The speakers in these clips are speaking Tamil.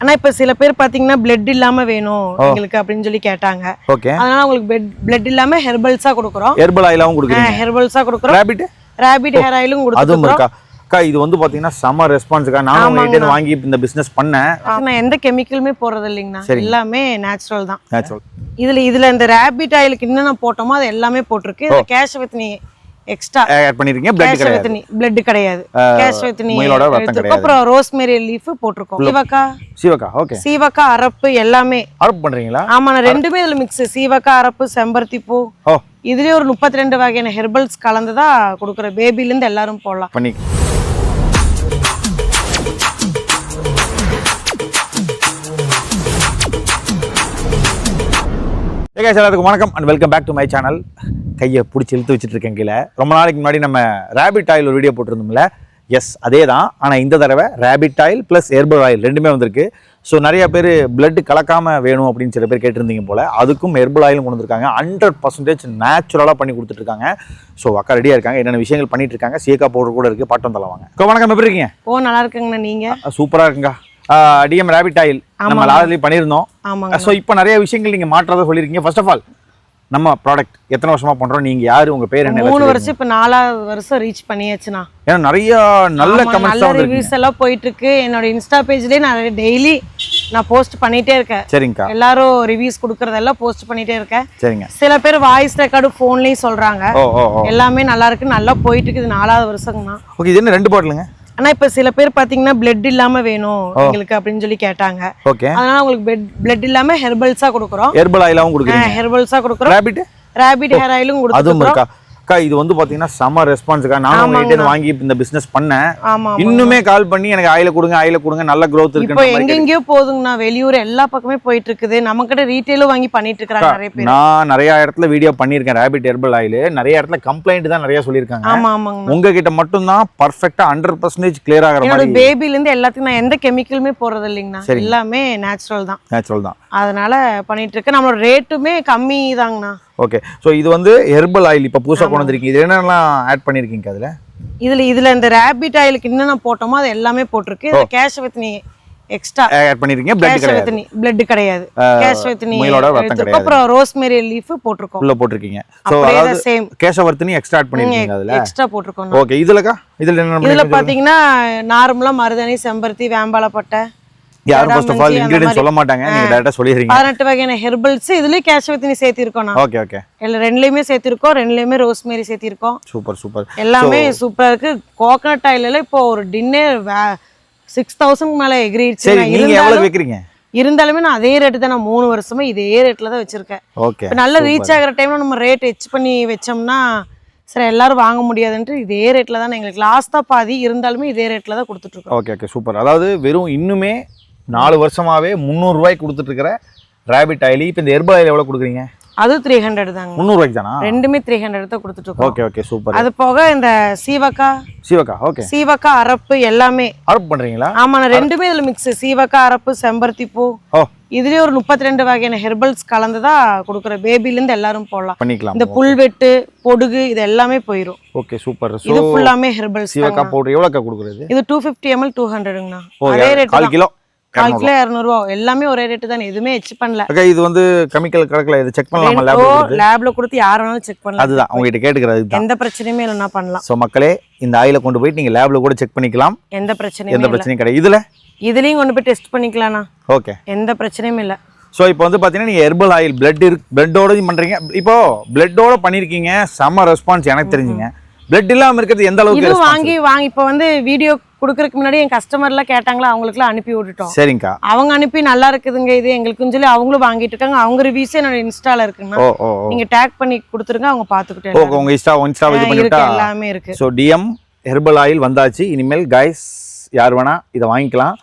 ஆனா இப்ப சில பேர் பாத்தீங்கன்னா பிளட் இல்லாம வேணும் எங்களுக்கு அப்படின்னு சொல்லி கேட்டாங்க. ஓகே. அதனால உங்களுக்கு பிளட் இல்லாம ஹெர்பல்ஸா கொடுக்குறோம். ஹெர்பல் ஆயிலாவும் கொடுக்குறீங்க. ஹெர்பல்ஸா கொடுக்குறோம். ரேபிட் ரேபிட் ஹேர் ஆயிலும் இருக்கா? அக்கா இது வந்து பாத்தீங்கன்னா செம ரெஸ்பான்ஸ்க்கா நானும் உங்ககிட்ட வாங்கி இந்த பிசினஸ் பண்ணேன். நான் எந்த கெமிக்கலுமே போடுறது இல்லைங்கண்ணா. எல்லாமே நேச்சுரல் தான். நேச்சுரல் இதுல இதுல இந்த ரேபிட் ஆயிலுக்கு என்னென்ன போட்டோமோ அது எல்லாமே போட்டிருக்கு. கேஷ் வித் நீ எக்ஸ்ட்ரா ஆட் பண்ணிருக்கீங்க. பிளட் கிடையாது. பிளட் கிடையாது. கேஷ் வித் நீ முயலோட ரத்தம் எடுத்திருக்கோம் அப்புறம் ரோஸ்மேரி லீஃப் போட்டிருக்கோம். சீவக்கா? சிவக்கா ஓகே சீவக்கா அரப்பு எல்லாமே. அரப் பண்றீங்களா? ஆமா நான் ரெண்டுமே இதுல மிக்ஸ் சீவக்கா அரப்பு செம்பருத்தி பூ. இதுலயே ஒரு முப்பத்தி ரெண்டு வகையான ஹெர்பல்ஸ் கலந்துதான் கொடுக்குற பேபில இருந்து எல்லாரும் போடலாம். பண்ணி ஏகா எல்லாத்துக்கும் வணக்கம் and welcome back to my channel கையை பிடிச்சி இழுத்து வச்சுட்டு இருக்கேன் கீழே. ரொம்ப நாளைக்கு முன்னாடி நம்ம ரேபிட் ஆயில் ஒரு வீடியோ போட்டிருந்தோம்ல. எஸ் அதே தான் ஆனால் இந்த தடவை rabbit oil plus herbal oil ரெண்டுமே வந்திருக்கு. ஸோ நிறைய பேர் blood கலக்காமல் வேணும் அப்படின்னு சில பேர் கேட்டிருந்தீங்க போல். அதுக்கும் ஹெர்பல் ஆயிலும் கொண்டு வந்திருக்காங்க ஹண்ட்ரட் பர்சன்டேஜ் நேச்சுரலாக பண்ணி கொடுத்துட்ருக்காங்க ஸோ அக்கா ரெடியாக இருக்காங்க. என்னென்ன விஷயங்கள் பண்ணிட்டு இருக்காங்க சீக்கா பவுடர் கூட இருக்குது பாட்டம் தலவாங்க வணக்கம். எப்படி இருக்கீங்க? ஓ நல்லா இருக்குங்கண்ணா. நீங்க? சூப்பராக இருக்குங்க. டிஎம் ரேபிட் ஆயில் நம்ம லாஸ்ட்லி பண்ணியிருந்தோம். ஆமாங்க. ஸோ இப்போ நிறைய விஷயங்கள் நீங்கள் மாற்றதை சொல்லியிருக்கீங்க. ஃபர்ஸ்ட் ஆஃப் ஆல் நம்ம ப்ராடக்ட் எத்தனை வருஷமா பண்றோம்? நீங்க யாரு? உங்க பேர் என்ன? மூணு வருஷம் இப்ப நாலாவது வருஷம் ரீச் பண்ணியாச்சுண்ணா. ஏன்னா நிறைய நல்ல நல்ல ரிவ்யூஸ் எல்லாம் போயிட்டு இருக்கு என்னோட இன்ஸ்டா பேஜ்லயே நான் டெய்லி நான் போஸ்ட் பண்ணிட்டே இருக்கேன். சரிங்கக்கா. எல்லாரும் ரிவ்யூஸ் கொடுக்கறதெல்லாம் போஸ்ட் பண்ணிட்டே இருக்கேன். சரிங்க. சில பேர் வாய்ஸ் ரெக்கார்டு ஃபோன்லயும் சொல்றாங்க. எல்லாமே நல்லா இருக்கு. நல்லா போயிட்டு இருக்குது நாலாவது வருஷங்கண்ணா. ஓகே இது என்ன? ரெண்டு பாட்டிலுங்க ஆனா இப்ப சில பேர் பாத்தீங்கன்னா பிளட் இல்லாம வேணும் எங்களுக்கு அப்படின்னு சொல்லி கேட்டாங்க. ஓகே. அதனால உங்களுக்கு பிளட் இல்லாம ஹெர்பல்ஸா கொடுக்குறோம். ஹெர்பல் ஆயிலாவும் கொடுக்குறீங்க. ஹெர்பல்ஸா கொடுக்குறோம். ரேபிட் ரேபிட் ஹேர் ஆயிலும் இருக்கா? அக்கா இது வந்து பாத்தீங்கன்னா செம ரெஸ்பான்ஸ்க்கா நானும் உங்ககிட்ட வாங்கி இந்த பிசினஸ் பண்ணேன். இன்னுமே கால் பண்ணி எனக்கு ஆயில கொடுங்க ஆயில கொடுங்க நல்ல growth இப்போ இருக்குன்ற மாதிரி எங்கெங்கயோ போதுங்கண்ணா. வெளியூர் எல்லா பக்கமே போயிட்டு இருக்குது நம்ம கிட்ட ரீட்டைலும் வாங்கி பண்ணிட்டு இருக்காங்க நிறைய பேர். நான் நிறைய இடத்துல வீடியோ பண்ணியிருக்கேன். ரேபிட் ஹெர்பல் ஆயில் நிறைய இடத்துல கம்ப்ளைண்ட் தான் நிறைய சொல்லியிருக்காங்க. ஆமா ஆமாங்கண்ணா. உங்ககிட்ட மட்டும்தான் பர்ஃபெக்டா ஹண்ட்ரட் பர்சன்டேஜ் கிளியர் ஆகிற மாதிரி பேபில இருந்து எல்லாத்துக்கும் நான் எந்த கெமிக்கலுமே போடுறது இல்லைங்கண்ணா. எல்லாமே நேச்சுரல் தான். நேச்சுரல் தான். அதனால பண்ணிட்டு இருக்கேன் நம்மளோட ரேட்டுமே கம்மி தாங்கண்ணா. ஓகே ஸோ இது வந்து ஹெர்பல் ஆயில் இப்போ புதுசாக கொண்டு வந்திருக்கீங்க இது என்னென்னலாம் ஆட் பண்ணியிருக்கீங்க அதில்? இதுல இதுல இந்த ரேபிட் ஆயிலுக்கு என்னென்ன போட்டோமோ அது எல்லாமே போட்டிருக்கு. இந்த கேஷ் வித் நீ எக்ஸ்ட்ரா ஆட் பண்ணியிருக்கீங்க பிளட் கிடையாது. பிளட் கிடையாது. கேஷ் வித் நீ முயலோட ரத்தம் கிடையாது. அப்புறம் ரோஸ்மேரி லீஃப் போட்டிருக்கோம். உள்ள போட்டிருக்கீங்க. அப்படியே அதாவது சேம் கேசவர்த்தினி எக்ஸ்ட்ரா ஆட் பண்ணியிருக்கீங்க அதில்? எக்ஸ்ட்ரா போட்டிருக்கோம் ஓகே இதுலக்கா? இதில் என்ன இதுல பண்ணிருக்கீங்க? பாத்தீங்கன்னா நார்மலா மருதாணி செம்பருத்தி வேம்பாலப்பட்டை யாரும் ஃபர்ஸ்ட் ஆஃப் ஆல் இன்கிரீடியன்ட். சொல்ல மாட்டாங்க நீங்கள் டேரெக்டாக சொல்லிடுறீங்க. பதினெட்டு வகையான ஹெர்பல்ஸ் இதுலயும் கேஷ் வித் நீ சேர்த்திருக்கோம் நான். ஓகே ஓகே இல்ல ரெண்டுலயுமே சேர்த்திருக்கோம். ரெண்டுலயுமே ரோஸ்மேரி சேர்த்திருக்கோம். சூப்பர் சூப்பர் எல்லாமே சூப்பரா இருக்கு. கோகனட் ஆயில இப்போ ஒரு டின்னர் சிக்ஸ் தௌசண்ட் மேல எகிரிடுச்சு சரி நான் நீங்கள் எவ்வளோ இருந்தாலும் வைக்கிறீங்க? இருந்தாலுமே நான் அதே ரேட்டு தான் நான் மூணு வருஷமா இதே ரேட்ல தான் வச்சிருக்கேன். ஓகே நல்ல ரீச் ஆகுற டைம்ல நம்ம ரேட் ஹெச் பண்ணி வச்சோம்னா சரி எல்லாரும் வாங்க முடியாதுன்ட்டு இதே ரேட்ல தான் எங்களுக்கு லாஸ்டா பாதி இருந்தாலுமே இதே ரேட்ல தான் கொடுத்துட்டு இருக்கோம். ஓகே ஓகே சூப்பர் அதாவது வெறும் இன்னுமே நாலு வருஷமாவே முந்நூறுரூவாய்க்கு கொடுத்துட்டு இருக்கிற ரேபிட் ஆயில் இப்போ இந்த ஹெர்பல் ஆயில் எவ்வளோ கொடுக்குறீங்க? அது த்ரீ ஹண்ட்ரட் தாங்க. முந்நூறுவாய்க்கு தானா? ரெண்டுமே த்ரீ ஹண்ட்ரட் தான் கொடுத்துட்டு ஓகே ஓகே சூப்பர் அது போக இந்த சீவக்கா சிவக்கா ஓகே சீவக்கா அரப்பு எல்லாமே. அரப் பண்ணுறீங்களா ஆமா நான் ரெண்டுமே இதுல மிக்ஸ் சீவக்கா அரப்பு செம்பருத்தி பூ இதுலயே ஒரு முப்பத்தி ரெண்டு வகையான ஹெர்பல்ஸ் கலந்துதான் கொடுக்குற பேபில இருந்து எல்லாரும் போடலாம் பண்ணிக்கலாம். இந்த புல்வெட்டு பொடுகு இது எல்லாமே போயிரும். ஓகே சூப்பர் இது ஃபுல்லாமே ஹெர்பல்ஸ் சிவக்கா பவுடர் எவ்வளோக்கா கொடுக்குறது? இது டூ ஃபிஃப்டி எம்எல் டூ ஹண்ட்ரடுங்கண்ணா அதே ரேட் கால் கிலோ? கால் கிலோ இரநூறுவா. எல்லாமே ஒரே ரேட்டு தான். எதுவுமே ஹெச் பண்ணல. அக்கா இது வந்து கெமிக்கல் கணக்கில் இது செக் பண்ணலாமா ஓ லேப் லேப்ல கொடுத்து யார் வேணாலும் செக் பண்ணலாம். அதுதான். உங்ககிட்ட கேட்டுக்கிறது எந்த பிரச்சனையுமே இல்லைன்னா பண்ணலாம். ஸோ மக்களே இந்த ஆயிலை கொண்டு போயிட்டு நீங்கள் லேபில் கூட செக் பண்ணிக்கலாம். எந்த பிரச்சனையுமே எந்த பிரச்சனையும் கிடையாது. இதில்? இதுலயும் கொண்டு போய் டெஸ்ட் பண்ணிக்கலாம்ண்ணா. ஓகே எந்த பிரச்சனையும் இல்லை. ஸோ இப்போ வந்து பார்த்தீங்கன்னா நீங்கள் ஹெர்பல் ஆயில் பிளட் இருக்கு பிளட்டோடயும் பண்ணுறீங்க இப்போ பிளட்டோட பண்ணியிருக்கீங்க செம்ம ரெஸ்பான்ஸ் எனக்கு தெரிஞ்சுங்க. பிளட் இல்லாமல் இருக்கிறது எந்த அளவுக்கு? வாங்கி வாங்கி இப்போ வந்து வீடியோ கொடுக்கறதுக்கு முன்னாடி என் கஸ்டமர்லாம் கேட்டாங்களா அவங்களுக்குலாம் அனுப்பி விட்டுட்டோம். சரிங்கக்கா. அவங்க அனுப்பி நல்லா இருக்குதுங்க இது எங்களுக்குன்னு சொல்லி அவங்களும் வாங்கிட்டு இருக்காங்க. அவங்க ரிவ்யூஸ் என்னோட இன்ஸ்டால ஓ நீங்க டேக் பண்ணி கொடுத்துருங்க அவங்க பாத்துக்கிட்டு ஓ உங்கள் இன்ஸ்டா இன்ஸ்டா இது இருக்கு? பண்ணிவிட்டா எல்லாமே இருக்கு. ஸோ டிஎம் ஹெர்பல் ஆயில் வந்தாச்சு. இனிமேல் கைஸ் யார் வேணா இதை வாங்கிக்கலாம்.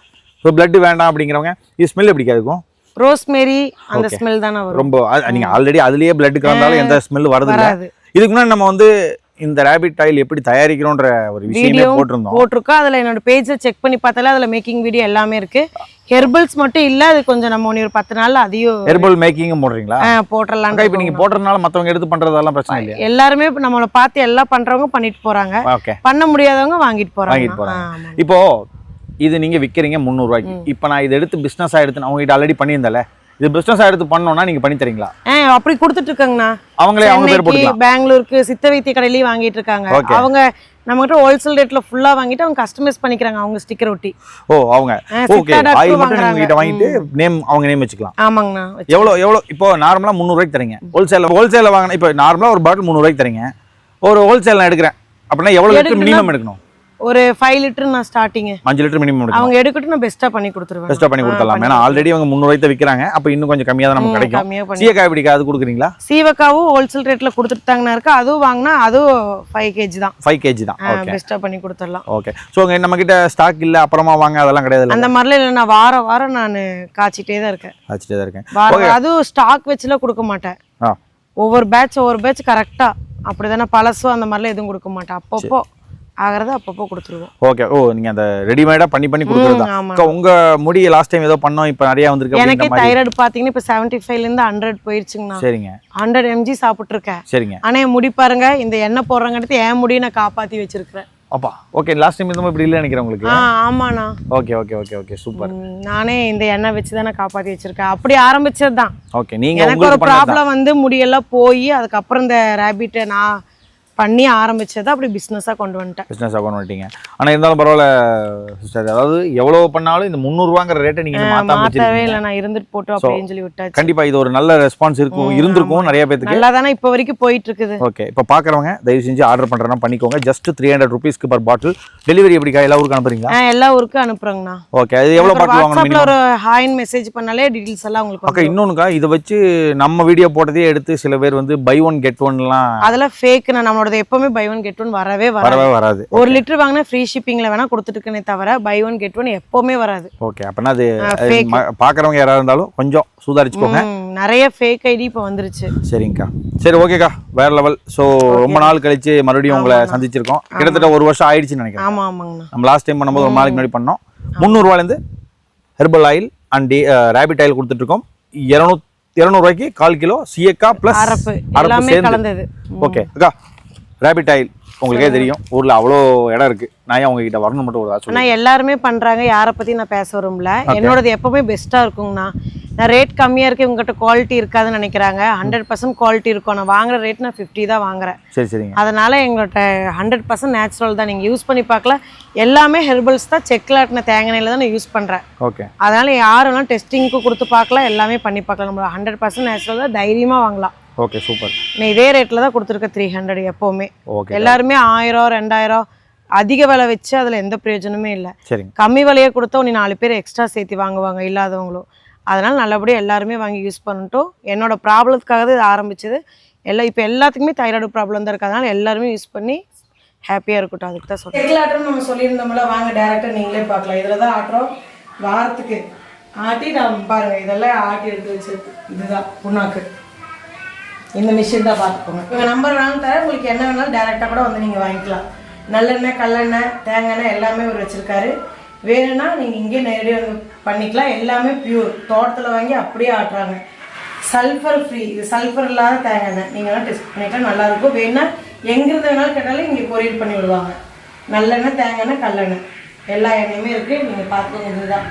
ஸோ பிளட் வேண்டாம் அப்படிங்கிறவங்க இது ஸ்மெல் எப்படி இருக்கும்? ரோஸ்மேரி அந்த ஸ்மெல் தானே ரொம்ப நீங்க ஆல்ரெடி அதுலயே பிளட் கலந்தாலும் எந்த ஸ்மெல் வரது. இல்ல இதுக்கு முன்னாடி நம்ம வந்து இந்த ரேபிட் ஆயில் எப்படி தயாரிக்கிறோன்ற ஒரு விஷயமே வீடியோ போட்டிருந்தோம். போட்டிருக்கோம். அதுல என்னோட பேஜை செக் பண்ணி பார்த்தாலே அதுல மேக்கிங் வீடியோ எல்லாமே இருக்கு. ஹெர்பல்ஸ் மட்டும் இல்ல அது கொஞ்சம் நம்ம ஒரு பத்து நாள்ல அதையும் ஹெர்பல் மேக்கிங்கும் போடுறீங்களா? அக்கா இப்போ நீங்க போடுறதுனால மத்தவங்க எடுத்து பண்றதெல்லாம் பிரச்சனை இல்லையா? எல்லாருமே நம்மளை பார்த்து எல்லாம் பண்றவங்க பண்ணிட்டு போறாங்க. ஓகே பண்ண முடியாதவங்க வாங்கிட்டு போறாங்க. வாங்கிட்டு போறாங்க. ஆமா. இப்போ இது நீங்க விற்கிறீங்க முந்நூறுவாய்க்கு இப்போ நான் இதை எடுத்து பிஸ்னஸாக எடுத்து நான் உங்ககிட்ட ஆல்ரெடி பண்ணியிருந்தேன்ல. இது பிஸ்னஸாக எடுத்து பண்ணோம்னா நீங்க பண்ணி தரீங்களா? அப்படி கொடுத்துட்டு இருக்காங்கண்ணா. அவங்களே அவங்க பேர் போட்டுக்கலாம். பெங்களூருக்கு சித்த வைத்திய கடையிலயும் வாங்கிட்டு இருக்காங்க. அவங்க நம்மகிட்ட ஹோல்சேல் ரேட்ல ஃபுல்லா வாங்கிட்டு அவங்க கஸ்டமைஸ் பண்ணிக்கிறாங்க அவங்க ஸ்டிக்கர் ஒட்டி. ஓ அவங்க. ஓகே ஆயில் மட்டும் வாங்குறாங்க. கிட்ட வாங்கிட்டு நேம் அவங்க நேம் வச்சுக்கலாம். ஆமாங்கண்ணா எவ்வளோ எவ்வளோ இப்போ நார்மலாக முந்நூறுவாய்க்கு தரீங்க. ஹோல்சேலில் ஹோல்சேலில் வாங்கினா இப்போ நார்மலாக ஒரு பாட்டில் முந்நூறுவாய்க்கு தரீங்க. ஒரு ஹோல்சேல் நான் எடுக்கிறேன். அப்படின்னா எவ்வளோ லிட்டர் மினிமம் எடுக்கணும்? ஒரு ஃபைவ் லிட்டர் நான் ஸ்டார்டிங் அஞ்சு லிட்டர் மினிமம் அவங்க எடுக்கட்டும் நான் பெஸ்டா பண்ணி கொடுத்துருவேன். பெஸ்ட்டாக பண்ணி கொடுத்துடலாம். ஏன்னா ஆல்ரெடி அவங்க முந்நூறுவாய்க்கு விற்கிறாங்க அப்போ இன்னும் கொஞ்சம் கம்மியாக தான் நமக்கு கிடைக்கும். சீயக்காய் பிடிக்க அது கொடுக்குறீங்களா? சீவக்காவும் ஹோல்சேல் ரேட்ல கொடுத்துட்டாங்கண்ணா இருக்கு அதுவும் வாங்கினா அதுவும் ஃபைவ் கேஜி தான். ஃபைவ் கேஜி தான். ஓகே பெஸ்டா பண்ணி கொடுத்துடலாம். ஓகே ஸோ நம்ம கிட்ட ஸ்டாக் இல்லை அப்புறமா வாங்க அதெல்லாம் கிடையாது அந்த மாதிரிலாம் இல்லை. நான் வாரம் வாரம் நான் காய்ச்சிட்டே தான் இருக்கேன். வச்சுட்டே தான் இருக்கேன். அதுவும் ஸ்டாக் வச்சுலாம் கொடுக்க மாட்டேன். ஒவ்வொரு பேட்ச் ஒவ்வொரு பேட்ச் கரெக்டா அப்படிதானே பழசும் அந்த மாதிரிலாம் எதுவும் கொடுக்க மாட்டேன். அப்பப்போ. ஆகிறத அப்பப்போ கொடுத்துருவோம். ஓகே. ஓ நீங்க அந்த ரெடிமேடா பண்ணி பண்ணி அக்கா, உங்க முடி லாஸ்ட் டைம் ஏதோ பண்ணோம் இப்போ நிறைய வந்திருக்கு எனக்கே தைராய்டு பார்த்தீங்கன்னா இப்போ செவன்ட்டி ஃபைவ்லேருந்து ஹண்ட்ரட் போயிடுச்சுங்கண்ணா சரிங்க. ஹண்ட்ரட் எம்ஜி சாப்பிட்ருக்கேன் சரிங்க. ஆனால் என் முடி பாருங்க இந்த எண்ணெய் போடுறங்கிறது என் முடியை நான் காப்பாற்றி வச்சிருக்கிறேன். அப்பா ஓகே லாஸ்ட் டைம் இந்த இப்படி இல்லை நினைக்கிறேன் உங்களுக்கு. ஆ ஆமாண்ணா. Okay okay okay okay super நானே இந்த எண்ணெய் வச்சு தான் காப்பாற்றி வச்சிருக்கேன். அப்படி ஆரம்பிச்சது தான் ஓகே நீங்க எனக்கு ஒரு ப்ராப்ளம் வந்து முடியெல்லாம் போய் அதுக்கப்புறம் இந்த ரேபிட்டை நான் பண்ணி ஆரம்பிச்சது அப்படி பிஸ்னஸாக கொண்டு வந்துட்டேன். பிஸ்னஸ் அக்கௌண்ட் பண்ணிட்டீங்க ஆனா இருந்தாலும் பரவாயில்ல சிஸ்டர் அதாவது எவ்வளவு பண்ணாலும் இந்த முந்நூறுவாங்கிற ரேட்டை நீங்க இன்னும் மாத்தாம மாற்றவே இல்லை. நான் இருந்துட்டு போட்டோம் அப்படின்னு சொல்லி விட்டாச்சு. கண்டிப்பா இது ஒரு நல்ல ரெஸ்பான்ஸ் இருக்கும் இருந்திருக்கும் நிறைய பேத்துக்கு. நல்லா தானே இப்போ வரைக்கும் போயிட்டு இருக்குது ஓகே இப்போ பார்க்குறவங்க தயவு செஞ்சு ஆர்டர் பண்ணுறேன்னா பண்ணிக்கோங்க. ஜஸ்ட் த்ரீ ஹண்ட்ரட் ருபீஸ்க்கு பர் பாட்டில் டெலிவரி எப்படிக்கா? எல்லா ஊருக்கு அனுப்புறீங்களா? எல்லா ஊருக்கும் அனுப்புறேங்கண்ணா. ஓகே அது எவ்வளோ பாட்டில் வாங்கணும் ஒரு ஹாய்னு மெசேஜ் பண்ணாலே டீடைல்ஸ் எல்லாம் உங்களுக்கு வந்துரும். இன்னொன்னுக்கா இதை வச்சு நம்ம வீடியோ போட்டதே எடுத்து சில பேர் வந்து பை ஒன் கெட் ஒன்லாம் அதெல்லாம் ஃபேக் நான் நம்மளோட எப்பவுமே பை ஒன் கெட் ஒன் வரவே வரவே வராது. ஒரு லிட்டர் வாங்கினா ஃப்ரீ ஷிப்பிங்ல வேணா கொடுத்துட்டு தவிர பை ஒன் கெட் ஒன் எப்பவுமே வராது. ஓகே அப்படின்னா அது fake. பார்க்குறவங்க யாராவது இருந்தாலும் கொஞ்சம் சுதாரிச்சுக்கோங்க. நிறைய ஃபேக் ஐடி இப்போ வந்துருச்சு. சரிங்கக்கா. சரி ஓகேக்கா வேற லெவல் ஸோ ரொம்ப நாள் கழிச்சு மறுபடியும் உங்களை சந்திச்சிருக்கோம். கிட்டத்தட்ட ஒரு வருஷம் ஆயிடுச்சுன்னு நினைக்கிறேன். ஆமா ஆமாங்கண்ணா. நம்ம லாஸ்ட் டைம் பண்ணும்போது ஒரு நாளைக்கு முன்னாடி பண்ணோம். முந்நூறுவாலேருந்து herbal oil and the rabbit oil கொடுத்துட்ருக்கோம் இரநூ இரநூறுவாய்க்கு கால் கிலோ சியக்கா ப்ளஸ் அரப்பு. எல்லாமே கலந்தது. ஓகே அக்கா ரேபிட் ஆயில் உங்களுக்கே தெரியும். ஊரில் அவ்வளோ இடம் இருக்குது நான் ஏன் உங்ககிட்ட வரணும் மட்டும் ஒரு ஆசை ஆனா எல்லாருமே பண்றாங்க. யாரை பத்தி நான் பேச விரும்பல. என்னோடது எப்பவுமே பெஸ்ட்டா இருக்குங்கண்ணா. நான் ரேட் கம்மியா இருக்கு. உங்ககிட்ட குவாலிட்டி இருக்காதுன்னு நினைக்கிறாங்க. ஹண்ட்ரட் பர்சன்ட் குவாலிட்டி இருக்கும். நான் வாங்குற ரேட் நான் ஃபிஃப்டி தான் வாங்குறேன். சரி சரிங்க. அதனால எங்கள்கிட்ட ஹண்ட்ரட் பர்சன்ட் நேச்சுரல் தான். நீங்கள் யூஸ் பண்ணி பார்க்கல. எல்லாமே ஹெர்பல்ஸ் தான். செக்கில் ஆட்டின தேங்காய் எண்ணெயில தான் நான் யூஸ் பண்ணுறேன் ஓகே அதனால யாரெல்லாம் டெஸ்டிங்க்கு கொடுத்து பார்க்கலாம் எல்லாமே பண்ணி பார்க்கலாம். நம்ம ஹண்ட்ரட் பர்சன்ட் நேச்சுரல் தான். தைரியமாக வாங்கலாம். ஓகே சூப்பர் நான் இதே ரேட்டில் தான் கொடுத்துருக்கேன் த்ரீ ஹண்ட்ரட் எப்போவுமே. ஓகே எல்லாருமே ஆயிரம் ரெண்டாயிரம் அதிக விலை வச்சு அதில் எந்த பிரயோஜனமே இல்லை. சரிங்க. கம்மி விலையை கொடுத்தா நீ நாலு பேர் எக்ஸ்ட்ரா சேர்த்து வாங்குவாங்க இல்லாதவங்களும். அதனால் நல்லபடியாக எல்லாருமே வாங்கி யூஸ் பண்ணட்டும். என்னோட ப்ராப்ளத்துக்காக தான் இது ஆரம்பிச்சது. எல்லாம் இப்போ எல்லாத்துக்குமே தைராய்டு ப்ராப்ளம் தான் இருக்குது அதனால் எல்லாருமே யூஸ் பண்ணி ஹாப்பியாக இருக்கட்டும். அதுக்கு தான் ஆட்டம் நம்ம சொல்லியிருந்தோம்ல வாங்க டேரெக்டாக நீங்களே பார்க்கலாம். இதில் தான் ஆட்டுறோம் வாரத்துக்கு ஆட்டி நான் பாருங்கள் இதெல்லாம் ஆட்டி எடுத்து வச்சிருக்கு. இதுதான் புண்ணாக்கு. இந்த மிஷின் தான் பார்த்துக்கோங்க. இவங்க நம்பர் வேணாலும் தரேன். உங்களுக்கு என்ன வேணாலும் டேரெக்டாக கூட வந்து நீங்கள் வாங்கிக்கலாம். நல்லெண்ணெய் கல்லெண்ணெய் தேங்காய் எண்ணெய் எல்லாமே அவர் வச்சுருக்காரு. வேணும்னா நீங்கள் இங்கேயே நேரடியாக வந்து பண்ணிக்கலாம். எல்லாமே பியூர் தோட்டத்தில் வாங்கி அப்படியே ஆட்டுறாங்க. சல்ஃபர் ஃப்ரீ இது சல்ஃபர் இல்லாத தேங்காய் எண்ணெய். வேணால் டெஸ்ட் பண்ணிக்கலாம் நல்லாயிருக்கும் வேணும்னா எங்கிருந்து வேணாலும் கேட்டாலும் இங்கே கொரியர் பண்ணி விடுவாங்க. நல்லெண்ணெய் தேங்காய் எண்ணெய் கல்லெண்ணெய். எல்லா எண்ணெயுமே இருக்குது நீங்கள் பார்த்துக்கோங்க இதுதான்.